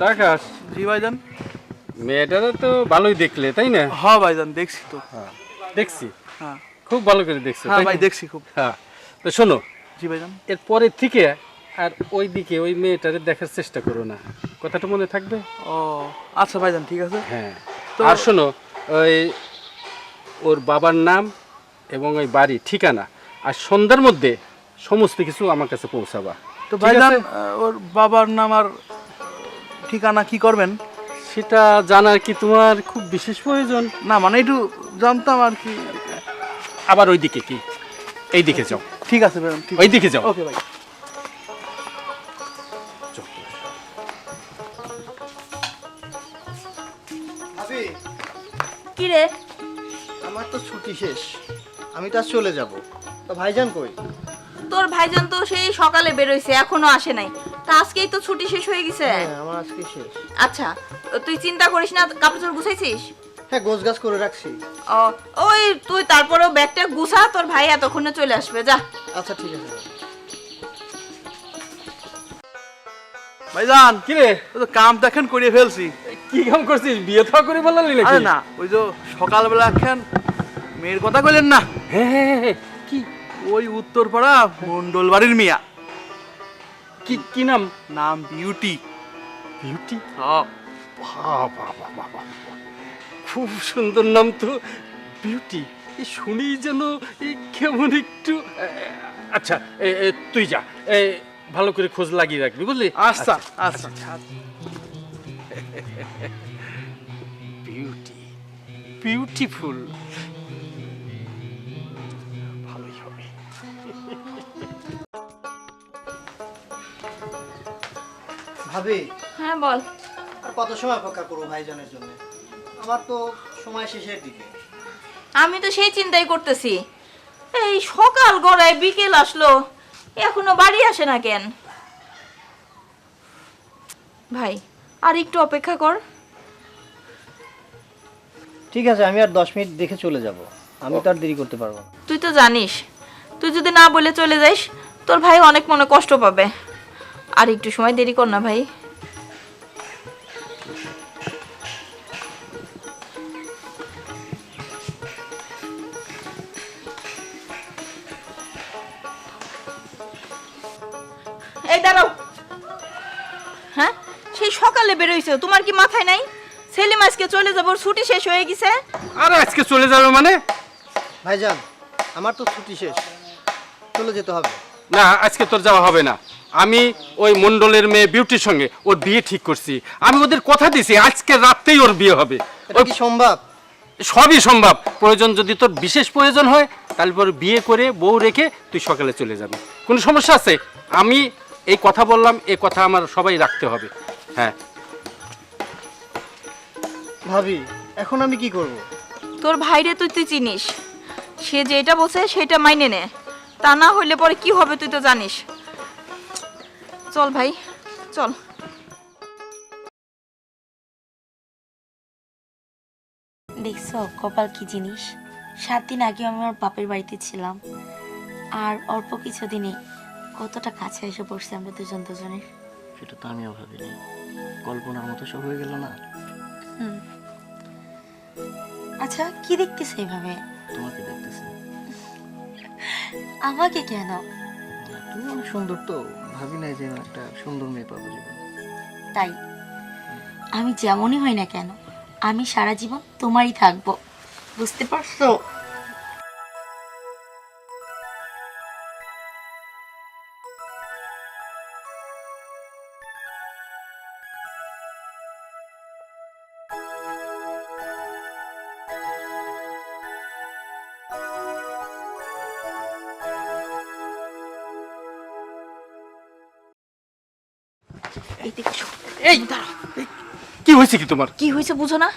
আকাশ। জি ভাইজান। মেয়েটারা তো ভালোই দেখলে তাই না? হ্যাঁ ভাইজান দেখছি তো। হ্যাঁ দেখছি? হ্যাঁ। খুব ভালো করে দেখছ হ্যাঁ ভাই দেখছি খুব। হ্যাঁ তো শোনো জি ভাইজান। এর পরের থেকে আর ওই দিকে ওই মেয়েটারে দেখার চেষ্টা করো না। কথাটা মনে থাকবে? ও আচ্ছা ভাইজান ঠিক আছে। হ্যাঁ। তো- আর শোনো ওই ওর বাবার নাম এবং ওই বাড়ি ঠিকানা আর সন্ধ্যার মধ্যে সমস্ত কিছু আমার কাছে পৌঁছাবা। তো ভাইজান ওর বাবার নাম আর ঠিকানা কি করবেন? সেটা জানার কি তোমার খুব বিশেষ প্রয়োজন? না মানে একটু জানতাম আর কি। আবার ওই দিকে কি? এই দিকে যাও। ঠিক আছে ঠিক ওই দিকে যাও। ওকে ভাই কি রে? আমার তো ছুটি শেষ। আমি তো চলে যাব। তো ভাইজান কই? তোর ভাইজান তো সেই সকালে বেরোইছে এখনও আসে নাই। তা আজকেই তো ছুটি শেষ হয়ে গেছে। হ্যাঁ আমার আজকে শেষ। আচ্ছা তুই চিন্তা করিস না কাপড় চোপড় গুছাইছিস? হ্যাঁ গোছ গাছ করে রাখছি। ও ওই তুই তারপরেও ব্যাগটা গুছা তোর ভাই এতক্ষণে চলে আসবে যা। আচ্ছা ঠিক আছে। ভাইজান কি রে? ওই তো কাম দেখেন করিয়ে ফেলছি। কি কাম করছিস? বিয়ে থা করে বললি নাকি? আরে না ওই যে সকালবেলা খান মেয়ের কথা কইলেন না? হ্যাঁ হ্যাঁ, হ্যাঁ কি ওই উত্তরপাড়া মন্ডল বাড়ির মিয়া। কি কি নাম? নাম বিউটি। বিউটি? হ্যাঁ। বাবা বাবা খুব সুন্দর নাম তো বিউটি। শুনি যেন এই কেমন একটু আচ্ছা তুই যা। এ, ভালো করে খোঁজ লাগিয়ে রাখবি বুঝলি? আচ্ছা। আচ্ছা। বিউটি। বিউটিফুল। ভাবি। হ্যাঁ বল। আর কত সময় অপেক্ষা করব ভাইজানের জন্য? আমার তো সময় শেষের দিকে। আমি তো সেই চিন্তাই করতেছি। এই সকাল গড়ায় বিকেল আসলো এখনও বাড়ি আসে না কেন? ভাই আর একটু অপেক্ষা কর। ঠিক আছে আমি আর দশ মিনিট দেখে চলে যাব। আমি তো আর দেরি করতে পারব না। তুই তো জানিস তুই যদি না বলে চলে যাইস তোর ভাই অনেক মনে কষ্ট পাবে। আর একটু সময় দেরি কর না ভাই। এই দাঁড়াও। হ্যাঁ? সেই সকালে বেরোইছো তোমার কি মাথায় নাই? সেলিম আজকে চলে যাব ছুটি শেষ হয়ে গেছে। আর আজকে চলে যাবে মানে? ভাইজান আমার তো ছুটি শেষ। চলে যেতে হবে। না আজকে তোর যাওয়া হবে না। আমি ওই মন্ডলের মেয়ে বিউটির সঙ্গে ওর বিয়ে ঠিক করছি। আমি ওদের কথা দিছি আজকে রাতেই ওর বিয়ে হবে। এটা কি সম্ভব? সবই সম্ভব। প্রয়োজন যদি তোর বিশেষ প্রয়োজন হয় তারপর বিয়ে করে বউ রেখে তুই সকালে চলে যাবি। কোনো সমস্যা আছে? আমি এই কথা বললাম এই কথা আমার সবাই রাখতে হবে। হ্যাঁ। ভাবি এখন আমি কি করব? তোর ভাইরে তুই তুই চিনিস। সে যেটা বলছে সেটা মাইনে নে। তা না হইলে পরে কি হবে তুই তো জানিস। চল ভাই চল। দেখছ কপাল কি জিনিস? সাত দিন আগে আমি আমার বাপের বাড়িতে ছিলাম। আর অল্প কিছুদিনে কতটা কাছে এসে পড়ছি আমরা দুজন দুজনের। সেটা তো আমিও ভাবিনি। কল্পনার মতো সব হয়ে গেল না? হুম। আচ্ছা কি দেখতেছে এইভাবে? তোমাকে দেখতেছি। আমাকে কেন? তুমি অনেক সুন্দর তো, ভাবি নাই যে একটা সুন্দর মেয়ে পাবো জীবন। তাই? আমি যেমনই হই না কেন, আমি সারা জীবন তোমারই থাকব। বুঝতে পারছ? কি হয়েছে কি তোমার? কি হয়েছে বুঝো না?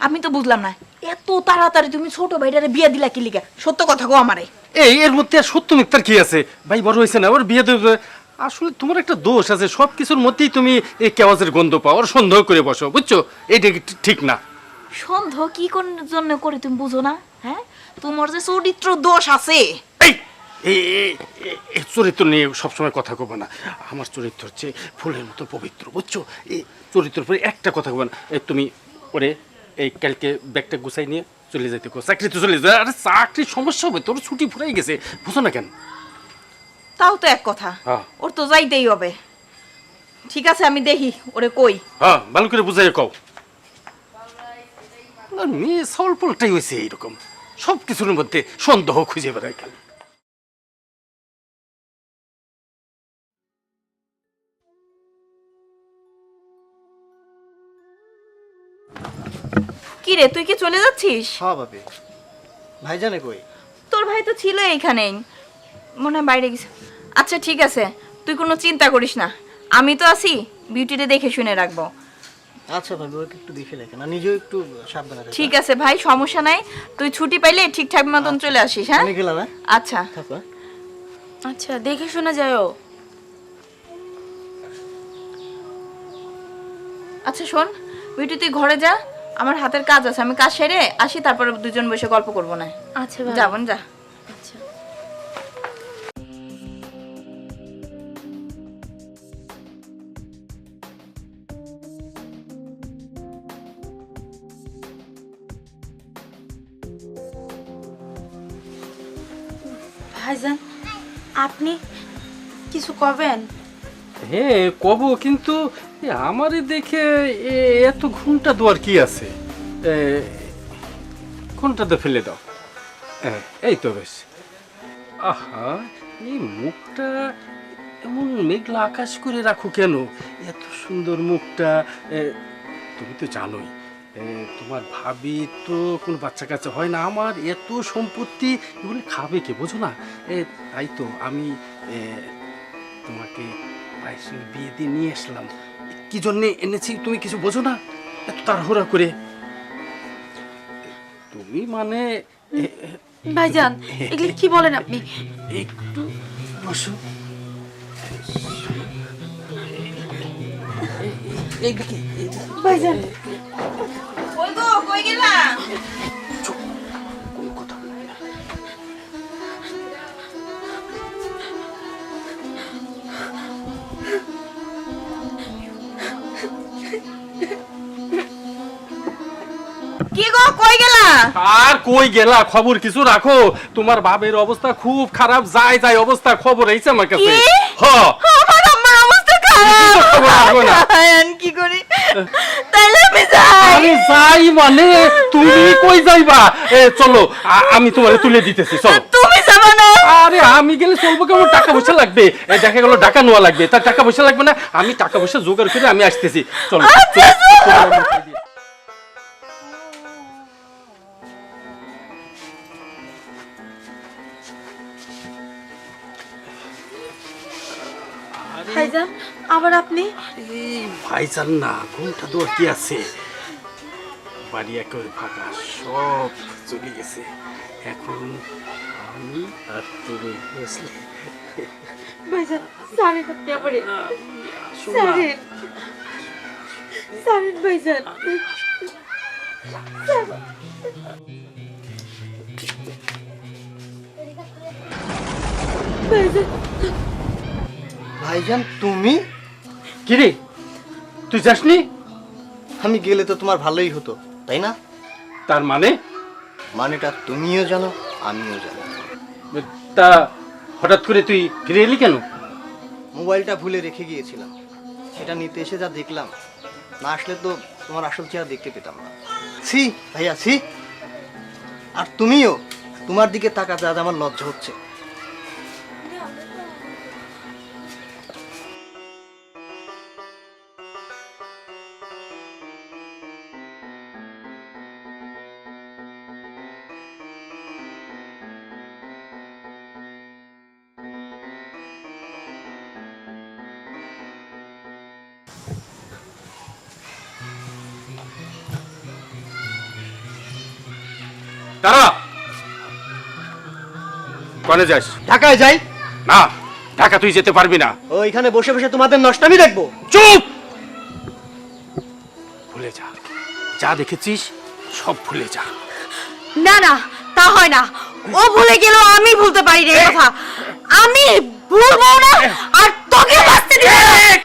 আমি তো বুঝলাম না। এত তাড়াতাড়ি তুমি ছোট ভাইটারে বিয়ে দিলা কি লিগা? সত্য কথা গো আমারে। এই এর মধ্যে আর সত্য মিথ্যার কি আছে? ভাই বড় হয়েছে না ওর বিয়ে দেবে আসলে তোমার একটা দোষ আছে সব কিছুর মধ্যেই তুমি এই কেওয়াজের গন্ধ পাও ওর সন্দেহ করে বসো বুঝছ? এইটা কি ঠিক না। সন্দেহ কি কোন জন্য করে তুমি বুঝো না হ্যাঁ? তোমার যে চরিত্র দোষ আছে এই চরিত্র নিয়ে সবসময় কথা কব না। আমার চরিত্র হচ্ছে ফুলের মতো পবিত্র বুঝছ? এই চরিত্রের পরে একটা কথা কব না। তুমি ওরে এই কালকে ব্যাগটা গুছাই নিয়ে চলে যাইতে কো। চাকরি তো চলে যায়। আরে চাকরির সমস্যা হবে তোর ছুটি ফুরাই গেছে। বুঝো না কেন? তাও তো এক কথা। হ্যাঁ। ওর তো যাইতেই হবে। ঠিক আছে আমি দেখি ওরে কই। হ্যাঁ ভালো করে বুঝাই কও। মেয়ে সলপলটাই হয়েছে এইরকম। সব কিছুর মধ্যে সন্দেহ খুঁজে বেড়ায় খালি কি রে তুই কি চলে যাচ্ছিস? হ্যাঁ ভাবি। ভাইজানে কই? তোর ভাই তো ছিল এইখানেই। মনে হয় বাইরে গেছে। আচ্ছা ঠিক আছে। তুই কোনো চিন্তা করিস না। আমি তো আছি বিউটিটা দেখে শুনে রাখব। আচ্ছা ভাবি ওকে একটু দেখে লেখেন আর নিজেও একটু সাবধানে থাকবেন। ঠিক আছে ভাই সমস্যা নাই। তুই ছুটি পাইলে ঠিকঠাক মতন চলে আসিস হ্যাঁ? আমি গেলাম হ্যাঁ? আচ্ছা। থাকো হ্যাঁ? আচ্ছা দেখে শোনা যায়ও আচ্ছা শোন বিউটি তুই ঘরে যা। আমার হাতের কাজ আছে আমি কাজ সেরে আসি তারপরে দুজন বসে গল্প করব না। আচ্ছা। যাবন যা। আচ্ছা। ভাইজান আপনি কিছু কবেন? হ্যাঁ কব কিন্তু এ আমারে দেখে এ এত ঘুমটা দেওয়ার কি আছে? এ, ঘুমটাতে ফেলে দাও। এই তো বেশ। আহা এই মুখটা এমন মেঘলা আকাশ করে রাখো কেন? এত সুন্দর মুখটা। এ, তুমি তো জানোই তোমার ভাবি তো কোনো বাচ্চা কাচ্চা হয় না। আমার এত সম্পত্তি এগুলো খাবে কে বোঝো না? এ, তাই তো আমি তোমাকে বিয়ে দিয়ে নিয়ে আসলাম। কি জন্যে এনেছি তুমি কিছু বোঝো না এত তাড়াহুড়া করে তুমি মানে ভাইজান এগুলি কি বলেন আপনি একটু বসো ভাইজান কই গো কই গেলা কই গেলা? আর কই গেলা? খবর কিছু রাখো। তোমার বাবের অবস্থা খুব খারাপ। যায় যায় অবস্থা খবর এইছে আমার কাছে। হ। আমার আম্মার অবস্থা। খারাপ। আয়ান কি করি? তাইলে আমি যাই। আমি যাই মানে? তুমি কই যাইবা? এ চলো আমি তোমার তুলে দিতেছি চলো। তুমি যাবে না। আরে আমি গেলে চলবো কেমন? টাকা পয়সা লাগবে। দেখা গেল টাকা নেওয়া লাগবে। তার টাকা পয়সা লাগবে না? আমি টাকা পয়সা জোগাড় করে আমি আসতেছি। চলো ভাইজান আবার আপনি? ভাইজান না ঘুমটা তো কি আছে? বাড়ি একেবারে ফাঁকা সব চলে গেছে। এখন আমি আর তুমি বুঝলে ভাইজান সারেন আপনি শোনা সারেন সারেন ভাইজান। ভাইজান ভাইজান তুমি? কিরে? তুই যাসনি? আমি গেলে তো তোমার ভালোই হতো তাই না? তার মানে? মানেটা তুমিও জানো আমিও জানো। তা হঠাৎ করে তুই ফিরে এলি কেন? মোবাইলটা ভুলে রেখে গিয়েছিলাম। সেটা নিতে এসে যা দেখলাম না আসলে তো তোমার আসল চেহারা দেখতে পেতাম না। ছি ভাইয়া ছি। আর তুমিও তোমার দিকে তাকাতে আজ আমার লজ্জা হচ্ছে। তারা কনে যাস। ঢাকায় যাই? না ঢাকা তুই যেতে পারবি না। ওইখানে বসে বসে তোমাদের নষ্টামি দেখব। চুপ! ভুলে যা। যা দেখেছিস সব ভুলে যা। না না তা হয় না। ও ভুলে গেল আমি ভুলতে পারি রে কথা আমি ভুলবো না আর তোকে বাঁচতে দিব।